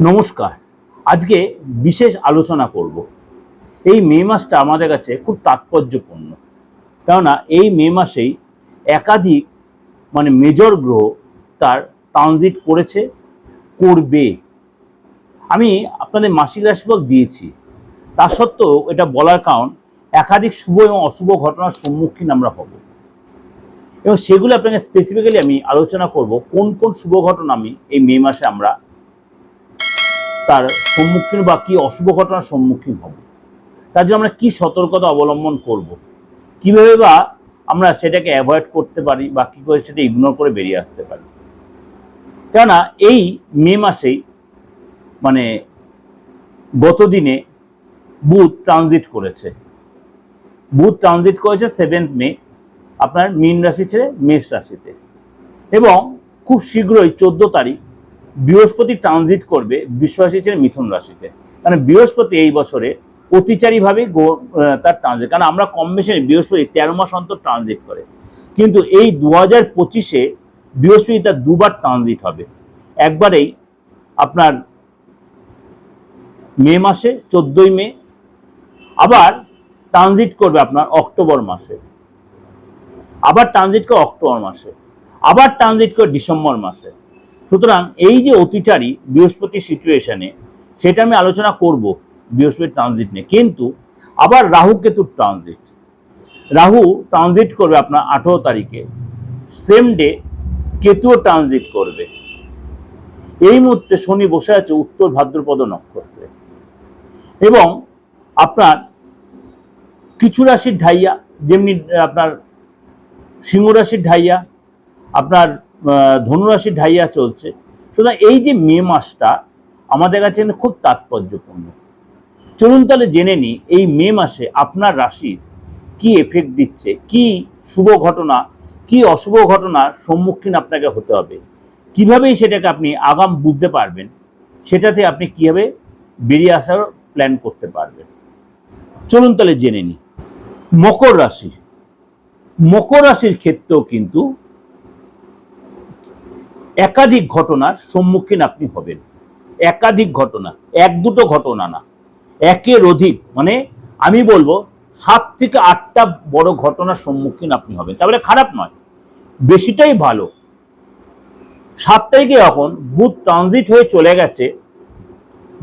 নমস্কার। আজকে বিশেষ আলোচনা করব। এই মে মাসটা আমাদের কাছে খুব তাৎপর্যপূর্ণ। কেননা এই মে মাসেই একাধিক মানে মেজর গ্রহ তার ট্রানজিট করেছে, করবে। আমি আপনাদের মাসিক রাশিফল দিয়েছি। তা সত্ত্বেও এটা বলার কারণ একাধিক শুভ এবং অশুভ ঘটনার সম্মুখীন আমরা হব। এবং সেগুলো আপনাকে স্পেসিফিক্যালি আমি আলোচনা করব, কোন কোন শুভ ঘটনা আমি এই মে মাসে আমরা তার সম্মুখীন বা কী অশুভ ঘটনার সম্মুখীন হব। তার জন্য আমরা কী সতর্কতা অবলম্বন করব? কীভাবে বা আমরা সেটাকে অ্যাভয়েড করতে পারি বা কী করে সেটা ইগনোর করে বেরিয়ে আসতে পারি? কেননা এই মে মাসেই মানে গতদিনে বুথ ট্রানজিট করেছে। বুথ ট্রানজিট করেছে সেভেন্থ মে, আপনার মীন রাশি ছেড়ে মেষ রাশিতে। এবং খুব শীঘ্রই চোদ্দ তারিখ বৃহস্পতি ট্রানজিট করবে বিশ্বরাশি মিথুন রাশিতে। কারণ বৃহস্পতি এই বছরে অতিচারীভাবে তার ট্রানজিট কারণ আমরা কম বেশি বৃহস্পতি তেরো মাস অন্তর ট্রানজিট করে। কিন্তু এই দু হাজার পঁচিশে বৃহস্পতি তার দুবার ট্রানজিট হবে। একবারেই আপনার মে মাসে, চোদ্দই মে, আবার ট্রানজিট করবে আপনার অক্টোবর মাসে। আবার ট্রানজিট করে অক্টোবর মাসে। আবার ট্রানজিট করে ডিসেম্বর মাসে। সুতরাং এই যে অতিচারী বৃহস্পতি সিচুয়েশনে সেটা আমি আলোচনা করব বৃহস্পতি ট্রানজিট নিয়ে। কিন্তু আবার রাহু কেতুর ট্রানজিট রাহু ট্রানজিট করবে আপনার আঠেরো তারিখে। সেম ডে কেতুও ট্রানজিট করবে। এই মুহূর্তে শনি বসে আছে উত্তর ভাদ্রপদ নক্ষত্রে। এবং আপনার কিছু রাশির ঢাইয়া, যেমনি আপনার সিংহ রাশির ঢাইয়া, আপনার আহ, ধনুরাশির ঢাইয়া চলছে। সুতরাং এই যে মে মাসটা আমাদের কাছে খুব তাৎপর্যপূর্ণ। চলুন তাহলে জেনে নিই এই মে মাসে আপনার রাশির কি এফেক্ট দিচ্ছে কি শুভ ঘটনা কি অশুভ ঘটনার সম্মুখীন আপনাকে হতে হবে কীভাবে সেটাকে আপনি আগাম বুঝতে পারবেন সেটাতে আপনি কীভাবে বেরিয়ে আসার প্ল্যান করতে পারবেন। চলুন তাহলে জেনে নিই। মকর রাশি। মকর রাশির ক্ষেত্রেও কিন্তু একাধিক ঘটনার সম্মুখীন আপনি হবেন। একাধিক ঘটনা, এক দুটো ঘটনা না, একের অধিক মানে আমি বলব সাত থেকে আটটা বড় ঘটনার সম্মুখীন আপনি হবেন। তারপরে খারাপ নয়। বেশিটাই ভালো। সাত তারিখে যখন বুধ ট্রানজিট হয়ে চলে গেছে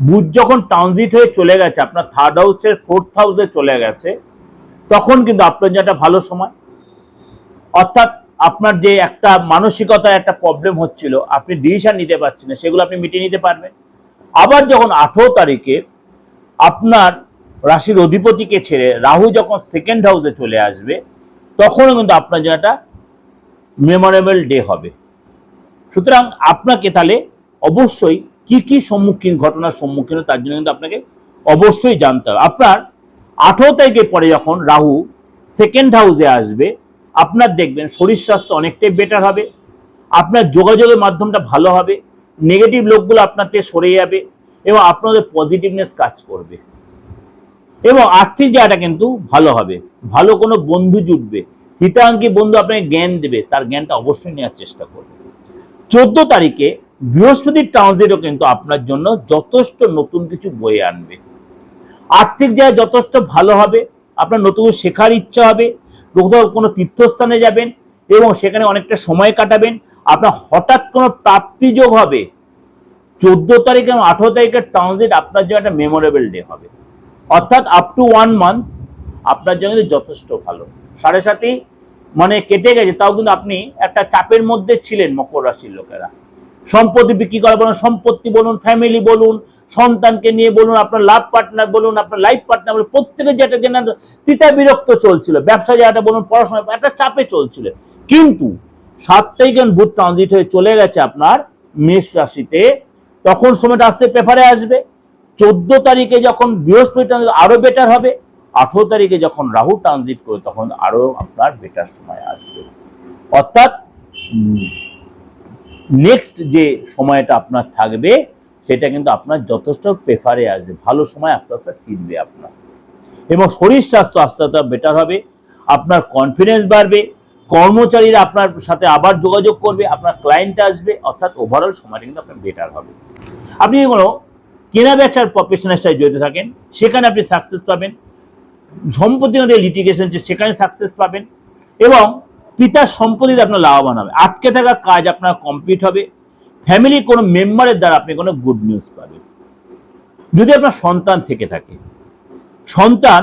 বুধ যখন ট্রানজিট হয়ে চলে গেছে, আপনার থার্ড হাউসের ফোর্থ হাউসে চলে গেছে, তখন কিন্তু আপনার যে একটা ভালো সময়। অর্থাৎ আপনার যে একটা মানসিকতার একটা প্রবলেম হচ্ছিল, আপনি ডিসিশন নিতে পারছেন না, সেগুলো আপনি মিটিয়ে নিতে পারবেন। আবার যখন আঠেরো তারিখে আপনার রাশির অধিপতিকে ছেড়ে রাহু যখন সেকেন্ড হাউসে চলে আসবে, তখনও কিন্তু আপনার জন্য একটা মেমোরেবল ডে হবে। সুতরাং আপনাকে তাহলে অবশ্যই কি কি সম্মুখীন, ঘটনার সম্মুখীন তার জন্য কিন্তু আপনাকে অবশ্যই জানতে হবে। আপনার আঠেরো তারিখের পরে যখন রাহু সেকেন্ড হাউসে আসবে আপনার দেখবেন শরীর স্বাস্থ্য অনেকটাই বেটার হবে, আপনার যোগাযোগের মাধ্যমটা ভালো হবে নেগেটিভ লোকগুলো আপনার থেকে সরে যাবে এবং আপনাদের পজিটিভনেস কাজ করবে। এবং আর্থিক জায়গাটা কিন্তু ভালো হবে, ভালো কোনো বন্ধু জুটবে হিতাঙ্কি বন্ধু আপনাকে জ্ঞান দেবে, তার জ্ঞানটা অবশ্যই নেওয়ার চেষ্টা করবে। চোদ্দ তারিখে বৃহস্পতির ট্রানজিটও কিন্তু আপনার জন্য যথেষ্ট নতুন কিছু বয়ে আনবে। আর্থিক জায়গায় যথেষ্ট ভালো হবে, আপনার নতুন শেখার ইচ্ছা হবে কোথাও কোনো তীর্থস্থানে যাবেন এবং সেখানে অনেকটা সময় কাটাবেন। আপনার হঠাৎ কোনো প্রাপ্তিযোগ হবে। চোদ্দ তারিখ এবং আঠেরো তারিখের ট্রানজিট আপনার জন্য একটা মেমোরেবল ডে হবে। অর্থাৎ আপ টু ওয়ান মান্থ আপনার জন্য যথেষ্ট ভালো। সাড়ে সাথেই মানে কেটে গেছে, তাও কিন্তু আপনি একটা চাপের মধ্যে ছিলেন মকর রাশির লোকেরা। সম্পত্তি বিক্রি করা বলুন, সম্পত্তি বলুন ফ্যামিলি বলুন সন্তানকে নিয়ে বলুন, আপনার লাভ পার্টনার বলুন, আপনার লাইফ পার্টনার বলুন প্রত্যেকের যেটা যেন তিতা বিরক্ত চলছিল ব্যবসা জায়গাটা বলুন, পড়াশোনা একটা চাপে চলছিল। কিন্তু সাত তারিখ যখন বুধ ট্রানজিট হয়ে চলে গেছে আপনার মেষ রাশিতে। তখন সময়টা আসতে পেপারে আসবে। চোদ্দ তারিখে যখন বৃহস্পতি ট্রানজিট আরও বেটার হবে। আঠেরো তারিখে যখন রাহু ট্রানজিট করে তখন আরও আপনার বেটার সময় আসবে। অর্থাৎ নেক্সট যে সময়টা আপনার থাকবে সেটা কিন্তু আপনার যথেষ্ট প্রেফারে আসবে। ভালো সময় আস্তে আস্তে ফিরবে আপনার। এবং শরীর স্বাস্থ্য আস্তে আস্তে বেটার হবে, আপনার কনফিডেন্স বাড়বে, কর্মচারীরা আপনার সাথে আবার যোগাযোগ করবে, আপনার ক্লায়েন্ট আসবে, অর্থাৎ ওভারঅল সময়টা কিন্তু আপনার বেটার হবে। আপনি কোনো কেনা বেচার প্রফেশনের সাথে জড়িত থাকেন, সেখানে আপনি সাকসেস পাবেন। সম্পত্তি মধ্যে লিটিগেশন সেখানে সাকসেস পাবেন। এবং পিতার সম্পত্তিতে আপনার লাভবান হবে। আটকে থাকা কাজ আপনার কমপ্লিট হবে। ফ্যামিলি কোনো মেম্বারের দ্বারা আপনি কোনো গুড নিউজ পাবেন। যদি আপনার সন্তান থেকে থাকে, সন্তান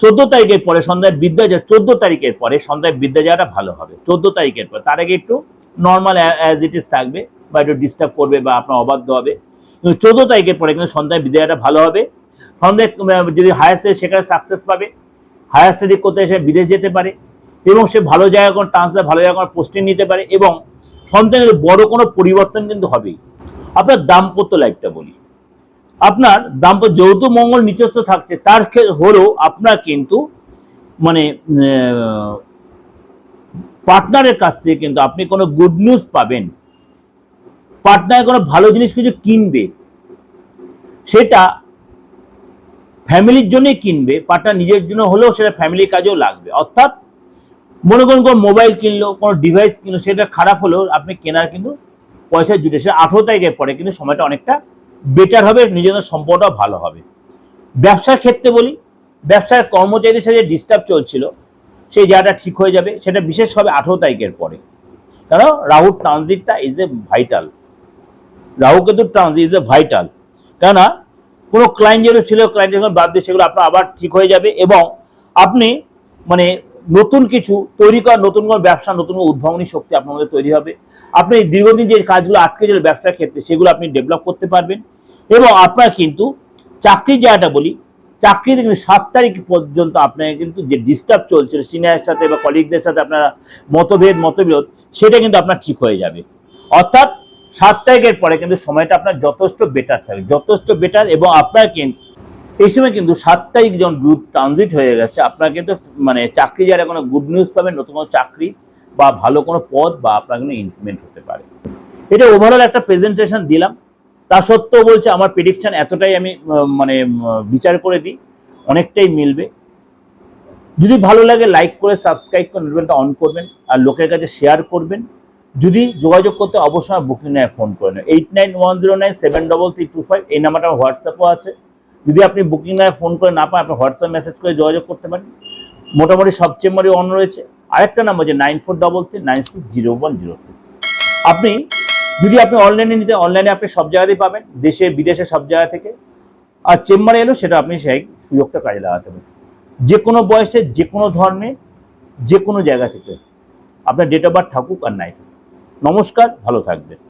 চোদ্দ তারিখের পরে সন্ধ্যায় বিদ্যা যা চোদ্দ তারিখের পরে সন্ধ্যায় বিদ্যা যাওয়াটা ভালো হবে। চোদ্দ তারিখের পর, তার আগে একটু নর্মাল অ্যাজ ইট ইজ থাকবে বা একটু ডিস্টার্ব করবে বা আপনার অবাধ্য হবে। কিন্তু চোদ্দ তারিখের পরে কিন্তু সন্ধ্যায় বিদ্যা যাওয়াটা ভালো হবে। সন্ধ্যায় যদি হায়ার স্টাডি সেখানে সাকসেস পাবে। হায়ার স্টাডি করতে এসে বিদেশ যেতে পারে এবং সে ভালো জায়গায় কোনো ট্রান্সফার ভালো জায়গায় কোনো পোস্টিং নিতে পারে এবং সন্তানের বড় কোনো পরিবর্তন কিন্তু হবেই। আপনার দাম্পত্য লাইফটা বলি। আপনার দাম্পত্য যৌথ মঙ্গল নিচস্থ থাকছে, তার হলেও আপনার কিন্তু মানে পার্টনারের কাছ থেকে কিন্তু আপনি কোনো গুড নিউজ পাবেন। পার্টনার কোনো ভালো জিনিস কিছু কিনবে। সেটা ফ্যামিলির জন্যই কিনবে পার্টনার নিজের জন্য হলেও সেটা ফ্যামিলির কাজেও লাগবে। অর্থাৎ মনে করুন কোনো মোবাইল কিনলো, কোনো ডিভাইস কিনলো, সেটা খারাপ হলেও আপনি কেনার কিন্তু পয়সা জুটে সেটা আঠেরো তারিখের পরে কিন্তু সময়টা অনেকটা বেটার হবে, নিজেদের সম্পর্কটাও ভালো হবে। ব্যবসার ক্ষেত্রে বলি, ব্যবসার কর্মচারীদের সাথে ডিস্টার্ব চলছিল, সেই জায়গাটা ঠিক হয়ে যাবে, সেটা বিশেষ হবে আঠেরো তারিখের পরে। কারণ রাহুর ট্রানজিটটা ইজ এ ভাইটাল রাহু কিন্তু ট্রানজিট ইজ এ ভাইটাল কেননা, কোনো ক্লায়েন্ট যেগুলো ছিল ক্লায়েন্ট যখন বাদ দিয়ে, সেগুলো আপনার আবার ঠিক হয়ে যাবে এবং আপনি মানে নতুন কিছু তৈরি করার, নতুন কোনো ব্যবসা, নতুন কোনো উদ্ভাবনী শক্তি আপনার মধ্যে তৈরি হবে। আপনি দীর্ঘদিন যে কাজগুলো আটকে ছিল ব্যবসার ক্ষেত্রে, সেগুলো আপনি ডেভেলপ করতে পারবেন। এবং আপনার কিন্তু চাকরির জায়গাটা বলি চাকরিতে কিন্তু সাত তারিখ পর্যন্ত আপনাকে কিন্তু যে ডিস্টার্ব চলছিল সিনিয়রের সাথে বা কলিগদের সাথে আপনার মতভেদ, মতবিরোধ, সেটা কিন্তু আপনার ঠিক হয়ে যাবে। অর্থাৎ সাত তারিখের পরে কিন্তু সময়টা আপনার যথেষ্ট বেটার থাকবে, যথেষ্ট বেটার এবং আপনার কিন্তু এই সময় কিন্তু সাত তারিখ যখন গুড ট্রানজিট হয়ে গেছে। আপনার কিন্তু মানে চাকরি যারা কোনো গুড নিউজ পাবেন, নতুন কোনো চাকরি বা ভালো কোনো পদ বা আপনার কোনো ইনক্রিমেন্ট হতে পারে। এটা ওভারঅল একটা প্রেজেন্টেশন দিলাম। তা সত্ত্বেও বলছে, আমার প্রেডিকশান এতটাই আমি মানে বিচার করে দিই। অনেকটাই মিলবে। যদি ভালো লাগে লাইক করে সাবস্ক্রাইব করে নোটিফিকেশনটা অন করবেন আর লোকের কাছে শেয়ার করবেন। যদি যোগাযোগ করতে অবশ্যই বুকিং নেয় ফোন করে নেন eight nine one zero nine seven double three two five এই নাম্বারটা আমার হোয়াটসঅ্যাপও আছে। যদি আপনি বুকিং নেয় ফোন করে না পান আপনি হোয়াটসঅ্যাপ মেসেজ করে যোগাযোগ করতে পারেন। মোটামুটি সব চেম্বারই অন রয়েছে। আরেকটা নাম্বার যে nine four double three nine six zero one zero six আপনি, যদি আপনি অনলাইনে নিতে অনলাইনে আপনি সব জায়গাতেই পাবেন, দেশে, বিদেশে সব জায়গা থেকে। আর চেম্বারে এলো, সেটা আপনি সেই সুযোগটা কাজে লাগাতে পারেন। যে কোনো বয়সে, যে কোনো ধর্মে যে কোনো জায়গা থেকে। আপনার ডেট অফ বার্থ থাকুক আর নাই নমস্কার, ভালো থাকবেন।